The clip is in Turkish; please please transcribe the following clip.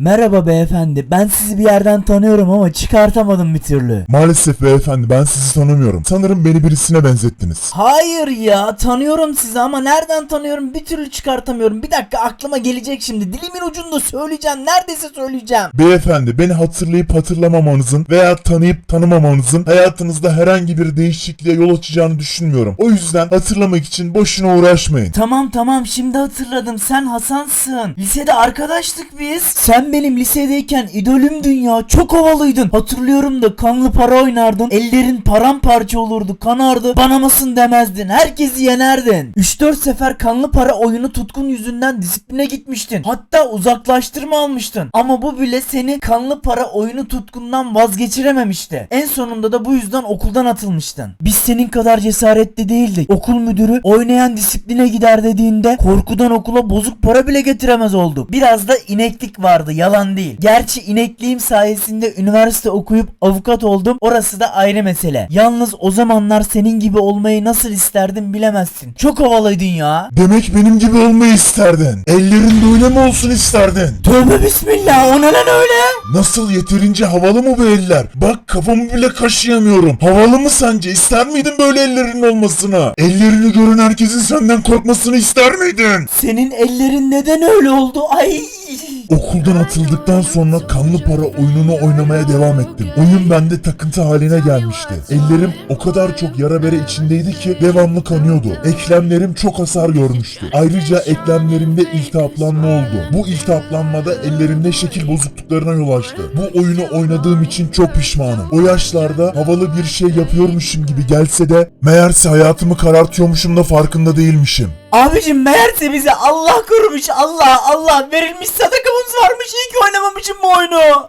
Merhaba beyefendi. Ben sizi bir yerden tanıyorum ama çıkartamadım bir türlü. Maalesef beyefendi ben sizi tanımıyorum. Sanırım beni birisine benzettiniz. Hayır ya tanıyorum sizi ama nereden tanıyorum bir türlü çıkartamıyorum. Bir dakika aklıma gelecek şimdi. Dilimin ucunda söyleyeceğim. Neredeyse söyleyeceğim. Beyefendi beni hatırlayıp hatırlamamanızın veya tanıyıp tanımamanızın hayatınızda herhangi bir değişikliğe yol açacağını düşünmüyorum. O yüzden hatırlamak için boşuna uğraşmayın. Tamam tamam şimdi hatırladım. Sen Hasan'sın. Lisede arkadaştık biz. Sen benim lisedeyken idolümdün ya. Çok havalıydın. Hatırlıyorum da kanlı para oynardın. Ellerin paramparça olurdu. Kanardı. Bana mısın demezdin. Herkesi yenerdin. 3-4 sefer kanlı para oyunu tutkun yüzünden disipline gitmiştin. Hatta uzaklaştırma almıştın. Ama bu bile seni kanlı para oyunu tutkundan vazgeçirememişti. En sonunda da bu yüzden okuldan atılmıştın. Biz senin kadar cesaretli değildik. Okul müdürü oynayan disipline gider dediğinde korkudan okula bozuk para bile getiremez olduk. Biraz da ineklik vardı yalan değil. Gerçi inekliğim sayesinde üniversite okuyup avukat oldum. Orası da ayrı mesele. Yalnız o zamanlar senin gibi olmayı nasıl isterdim bilemezsin. Çok havalıydın ya. Demek benim gibi olmayı isterdin. Ellerin böyle mi olsun isterdin? Tövbe bismillah o ne lan öyle? Nasıl yeterince havalı mı bu eller? Bak kafamı bile kaşıyamıyorum. Havalı mı sence? İster miydin böyle ellerin olmasını? Ellerini gören herkesin senden korkmasını ister miydin? Senin ellerin neden öyle oldu? Ay. Okuldan atıldıktan sonra kanlı para oyununu oynamaya devam ettim. Oyun bende takıntı haline gelmişti. Ellerim o kadar çok yara bere içindeydi ki devamlı kanıyordu. Eklemlerim çok hasar görmüştü. Ayrıca eklemlerimde iltihaplanma oldu. Bu iltihaplanmada ellerimde şekil bozukluklarına yol açtı. Bu oyunu oynadığım için çok pişmanım. O yaşlarda havalı bir şey yapıyormuşum gibi gelse de meğerse hayatımı karartıyormuşum da farkında değilmişim. Abicim meğerse bize Allah korumuş Allah Allah verilmiş sadakamız varmış iyi ki oynamamışım bu oyunu.